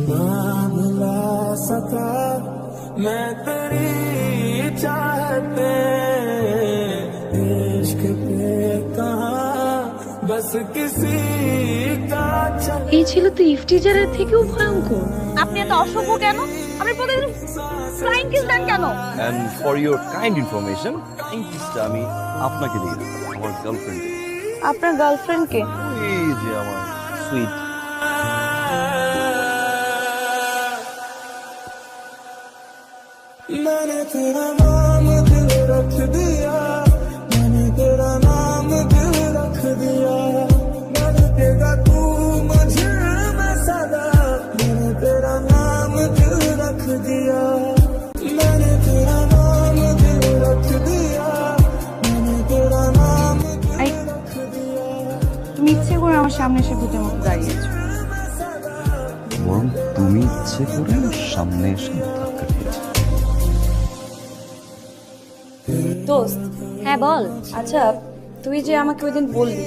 ना मिला सका मैं तेरी चाहते इश्क पे कहा बस किसी का चल এই ছিল তো ইফটিজারের থেকেও ভয়ঙ্কর আপনি এত অসভ্য কেন আপনি প্রতিদিন ফ্লাইং কিস দেন কেন and for your kind information kind কিসটা আমি আপনাকে দিয়ে দেবো আমার গার্লফ্রেন্ড আপনার গার্লফ্রেন্ডকে এই যে আমার সুইট मैंने तेरा नाम दिल रख दिया मैंने तेरा नाम दिल रख दिया मन देगा तू मुझे मैं सदा मैंने तेरा नाम दिल रख दिया मैंने तेरा नाम दिल रख दिया मैंने तेरा नाम আই তুমি ইচ্ছে করে আমার সামনে এসে ভূতের মতো দাঁড়িয়েছো বরং তুমি ইচ্ছে করে আমার সামনে এসে দোস্ত। হ্যাঁ বল। আচ্ছা তুই যে আমাকে ওই দিন বললি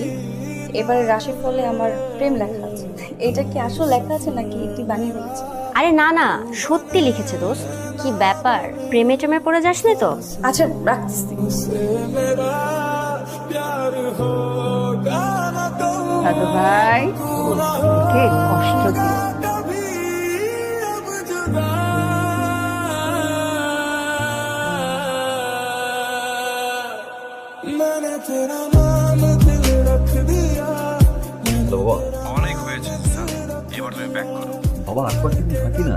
এবারে রাশির ফলে আমার প্রেম লেখা আছে। এটা কি আসল লেখা আছে নাকি তুই বানিয়ে দিয়েছিস আরে না না সত্যি লিখেছে দোস্ত। কি ব্যাপার? প্রেমে টেমে পড়ে যাসনি তো? আচ্ছা রাখছিস দাদু ভাই কষ্ট দিয়ে বাবা কি কয়েকদিন থাকি না?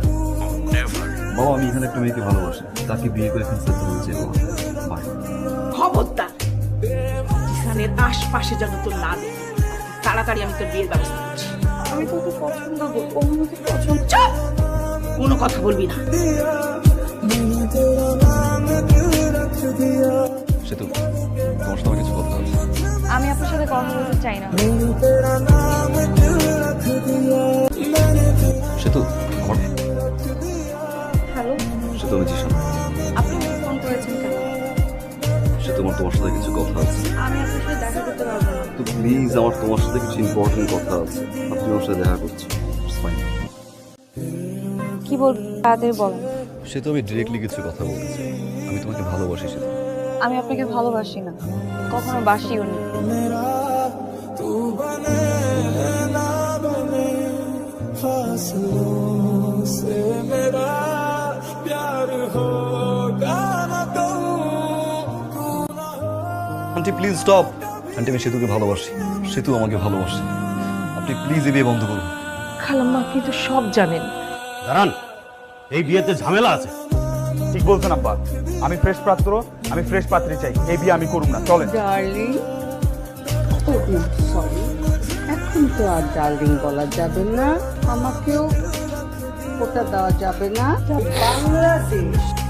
বাবা আমি এখানে একটা মেয়েকে ভালোবাসি। তাকে বিয়ে করে ফেলতে বলছে বাবা খবরদার। ইসানের আশপাশে যেন তোর না তাড়াতাড়ি আমি তোর বিয়ের ব্যবস্থা করছি। আমি তোকে পছন্দ করব পছন্দ কোনো কথা বলবি না। সেতু তোমার সাথে কিছু কথা আমি আপনার সাথে কথা বলতে চাই না। तेरा সে তো আমার হ্যালো? সে তো আমি জিসান আপনি ফোন করেছেন কেন? সে তোমার তোমার সাথে কিছু কথা আছে। আমি আপনার সাথে দেখা করতে পারব না। তো প্লিজ আমার তোমার সাথে কিছু ইম্পর্টেন্ট কথা আছে। আপনি আমার সাথে দেখা করছ. কি বলব তাদের বলেন সে তো আমি ডিরেক্টলি কিছু কথা চাই আমি তোমাকে ভালোবাসি সে আমি আপনাকে ভালোবাসি না। কখনো বাসিও নি। फासलों से मेरा प्यार होगा ना तो तू ना हो আন্টি প্লিজ স্টপ আন্টি আমি সেতুকে ভালোবাসি সেতু আমাকে ভালোবাসে আপনি প্লিজ এই বিয়ে বন্ধ করুন খালাম্মা আপনি তো সব জানেন দাঁড়ান এই বিয়েতে ঝামেলা আছে ঠিক বলছেন আব্বা আমি ফ্রেশ পাত্র আমি ফ্রেশ পাত্রী চাই এই বিয়ে আমি করুম না চলেন ডার্লিং সরি এখন তো আর ডার্লিং বলা যাবে না আমাকেও ওটা দেওয়া যাবে না। বাংলাদেশ।